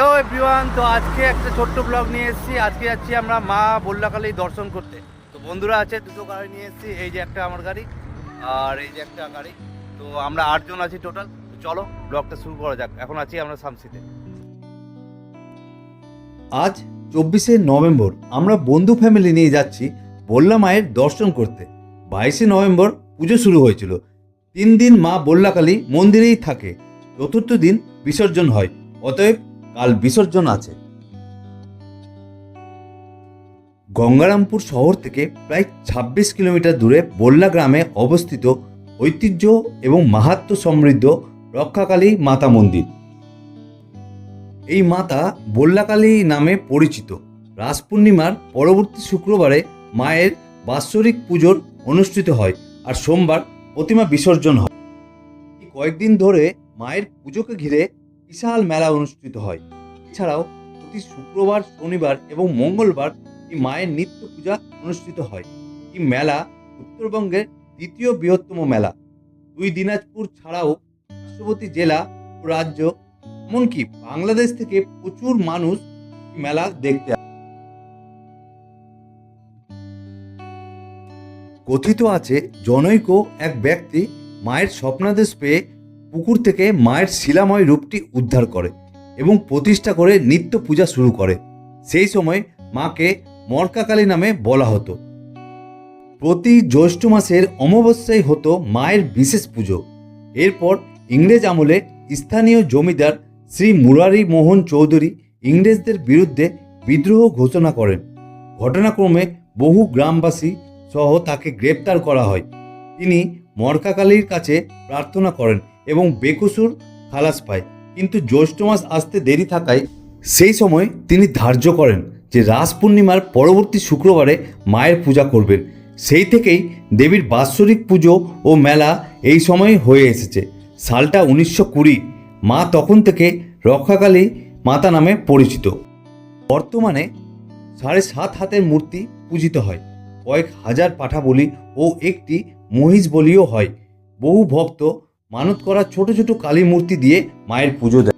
Hello everyone, তো আজকে একটা ছোট্ট ব্লগ নিয়ে এসেছি। আজকে যাচ্ছি আমরা মা বল্লাকালী দর্শন করতে। তো বন্ধুরা আছে, দুটো গাড়ি নিয়ে এসেছি, এই যে একটা আমার গাড়ি আর এই যে একটা গাড়ি। তো আমরা আটজন আছি টোটাল চলো ব্লগটা শুরু করা যাক। এখন আছি আমরা শামসিতে আজ চব্বিশে নভেম্বর আমরা বন্ধু ফ্যামিলি নিয়ে যাচ্ছি বল্লা মায়ের দর্শন করতে। বাইশে নভেম্বর পুজো শুরু হয়েছিল। তিন দিন মা বল্লাকালী মন্দিরেই থাকে। চতুর্থ দিন বিসর্জন হয়। অতএব কাল বিসর্জন আছে। গঙ্গারামপুর শহর থেকে প্রায় ২৬ কিলোমিটার দূরে বল্লা গ্রামে অবস্থিত ঐতিহ্য এবং মাহাত্ম্য সমৃদ্ধ রক্ষাকালী মাতা মন্দির। এই মাতা বল্লাকালী নামে পরিচিত। রাস পূর্ণিমার পরবর্তী শুক্রবারে মায়ের বাৎসরিক পুজোর অনুষ্ঠিত হয় আর সোমবার প্রতিমা বিসর্জন হয়। কয়েকদিন ধরে মায়ের পুজোকে ঘিরে বিশাল মেলা অনুষ্ঠিত হয়। এছাড়াও প্রতি শুক্রবার, শনিবার এবং মঙ্গলবার এই মায়ের নিত্য পূজা অনুষ্ঠিত হয়। এই মেলা উত্তরবঙ্গের দ্বিতীয় বৃহত্তম মেলা। দুই দিনাজপুর ছাড়াও পার্শ্ববর্তী জেলা ও রাজ্য এমনকি বাংলাদেশ থেকে প্রচুর মানুষ মেলা দেখতে। কথিত আছে, জনৈক এক ব্যক্তি মায়ের স্বপ্নাদেশ পেয়ে পুকুর থেকে মায়ের শিলাময় রূপটি উদ্ধার করে এবং প্রতিষ্ঠা করে নিত্য পূজা শুরু করে। সেই সময় মাকে মর্কাকালী নামে বলা হতো। প্রতি জ্যৈষ্ঠ মাসের অমাবস্যায় হতো মায়ের বিশেষ পুজো। এরপর ইংরেজ আমলে স্থানীয় জমিদার শ্রী মুরারি মোহন চৌধুরী ইংরেজদের বিরুদ্ধে বিদ্রোহ ঘোষণা করেন। ঘটনাক্রমে বহু গ্রামবাসী সহ তাকে গ্রেপ্তার করা হয়। তিনি মরকাকালীর কাছে প্রার্থনা করেন এবং বেকসুর খালাস পায়। কিন্তু জ্যৈষ্ঠ মাস আসতে দেরি থাকায় সেই সময় তিনি ধার্য করেন যে রাস পূর্ণিমার পরবর্তী শুক্রবারে মায়ের পূজা করবেন। সেই থেকেই দেবীর বাৎসরিক পুজো ও মেলা এই সময় হয়ে এসেছে। সালটা উনিশশো কুড়ি। মা তখন থেকে রক্ষাকালী মাতা নামে পরিচিত। বর্তমানে সাড়ে সাত হাতের মূর্তি পূজিত হয়। কয়েক হাজার পাঠা বলি ও একটি মহিষ বলিও হয়। বহু ভক্ত মানত করা ছোট ছোট কালী মূর্তি দিয়ে মায়ের পুজো দেয়।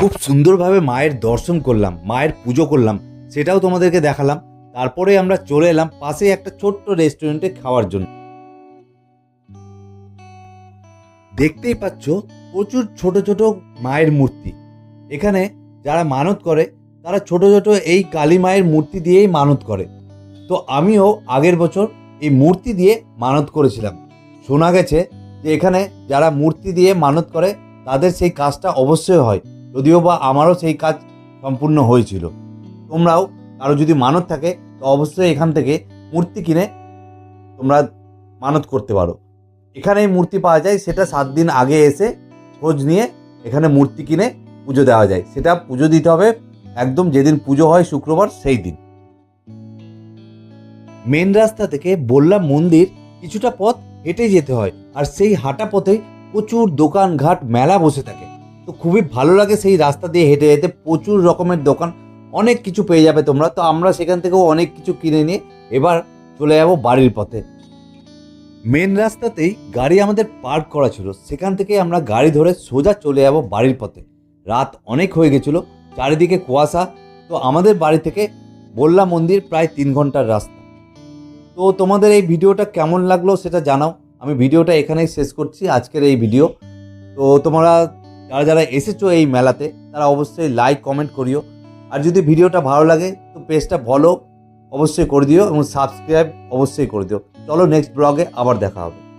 খুব সুন্দরভাবে মায়ের দর্শন করলাম, মায়ের পুজো করলাম, সেটাও তোমাদেরকে দেখালাম। তারপরে আমরা চলে এলাম পাশে একটা ছোট্ট রেস্টুরেন্টে খাওয়ার জন্য। দেখতেই পাচ্ছ প্রচুর ছোট ছোট মায়ের মূর্তি। এখানে যারা মানত করে, তারা ছোট ছোট এই কালী মায়ের মূর্তি দিয়েই মানত করে। তো আমিও আগের বছর এই মূর্তি দিয়ে মানত করেছিলাম। শোনা গেছে যে এখানে যারা মূর্তি দিয়ে মানত করে, তাদের সেই কাজটা অবশ্যই হয়। যদিও বা আমারও সেই কাজ সম্পূর্ণ হয়েছিল। তোমরাও কারও যদি মানত থাকে, তো অবশ্যই এখান থেকে মূর্তি কিনে তোমরা মানত করতে পারো। এখানে এই মূর্তি পাওয়া যায়, সেটা সাত দিন আগে এসে খোঁজ নিয়ে এখানে মূর্তি কিনে পুজো দেওয়া যায়। সেটা পুজো দিতে হবে, একদম যেদিন পুজো হয় শুক্রবার, সেই দিন। মেন রাস্তা থেকে বললা মন্দির কিছুটা পথ হেঁটে যেতে হয়, আর সেই হাঁটা পথে প্রচুর দোকান ঘাট মেলা বসে থাকে। তো খুবই ভালো লাগে সেই রাস্তা দিয়ে হেঁটে যেতে। প্রচুর রকমের দোকান, অনেক কিছু পেয়ে যাবে তোমরা। তো আমরা সেখান থেকেও অনেক কিছু কিনে নিয়ে এবার চলে যাব বাড়ির পথে। মেন রাস্তাতেই গাড়ি আমাদের পার্ক করা ছিল। সেখান থেকে আমরা গাড়ি ধরে সোজা চলে যাব বাড়ির পথে। রাত অনেক হয়ে গেছিল, চারিদিকে কুয়াশা। তো আমাদের বাড়ি থেকে বললা মন্দির প্রায় তিন ঘণ্টার রাস্তা। তো তোমাদের এই ভিডিওটা কেমন লাগল সেটা জানাও। আমি ভিডিওটা এখানেই শেষ করছি আজকের এই ভিডিও। তো তোমরা যারা যারা এসেছ এই মেলাতে, তারা অবশ্যই লাইক কমেন্ট করিও। আর যদি ভিডিওটা ভালো লাগে, তো পেজটা ফলো অবশ্যই করে দিও এবং সাবস্ক্রাইব অবশ্যই করে দিও। চলো নেক্সট ব্লগে আবার দেখা হবে।